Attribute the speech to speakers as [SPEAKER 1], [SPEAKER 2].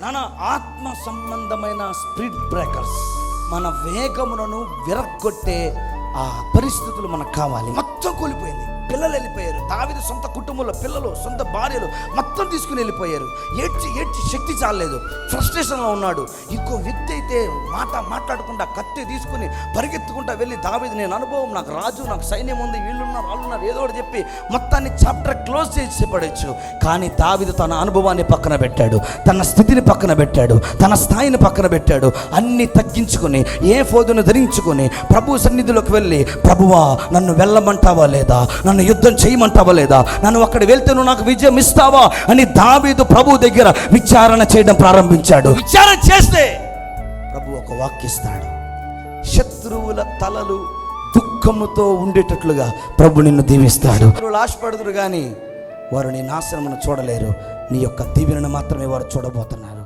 [SPEAKER 1] నానా ఆత్మ సంబంధమైన స్పీడ్ బ్రేకర్స్. మన వేగములను విరగొట్టే ఆ పరిస్థితులు మనకు కావాలి. మొత్తం కూలిపోయింది. పిల్లలు వెళ్ళిపోయారు. దావిది సొంత కుటుంబంలో పిల్లలు సొంత భార్యలు మొత్తం తీసుకుని వెళ్ళిపోయారు. ఏడ్చి ఏడ్చి శక్తి చాలలేదు. ఫ్రస్ట్రేషన్లో ఉన్నాడు. ఇంకో వ్యక్తి అయితే మాట మాట్లాడకుండా కత్తి తీసుకుని పరిగెత్తుకుంటా వెళ్ళి దావిది నేను అనుభవం నాకు రాజు నాకు సైన్యం ఉంది వీళ్ళున్నారు వాళ్ళున్నారు ఏదో ఒకటి చెప్పి మొత్తాన్ని చాప్టర్ క్లోజ్ చేసి పడవచ్చు కానీ దావిది తన అనుభవాన్ని పక్కన పెట్టాడు తన స్థితిని పక్కన పెట్టాడు తన స్థాయిని పక్కన పెట్టాడు. అన్ని తగ్గించుకొని ఏ ఫోదును ధరించుకొని ప్రభు సన్నిధిలోకి వెళ్ళి ప్రభువా నన్ను వెళ్ళమంటావా లేదా? నన్ను యుద్ధం చేయమంటావా లేదా? నన్ను అక్కడ వెళ్తే నువ్వు నాకు విజయం ఇస్తావా? అని దావీదు ప్రభు దగ్గర విచారణ చేయడం ప్రారంభించాడు. విచారణ చేస్తే ప్రభు ఒక వాక్యిస్తాడు శత్రువుల తలలు దుఃఖముతో ఉండేటట్లుగా ప్రభు నిన్ను దీవిస్తాడు. ఆశపడుదురు కానీ వారు నీ నాశనమును చూడలేరు. నీ యొక్క దీవెనను మాత్రమే వారు చూడబోతున్నారు.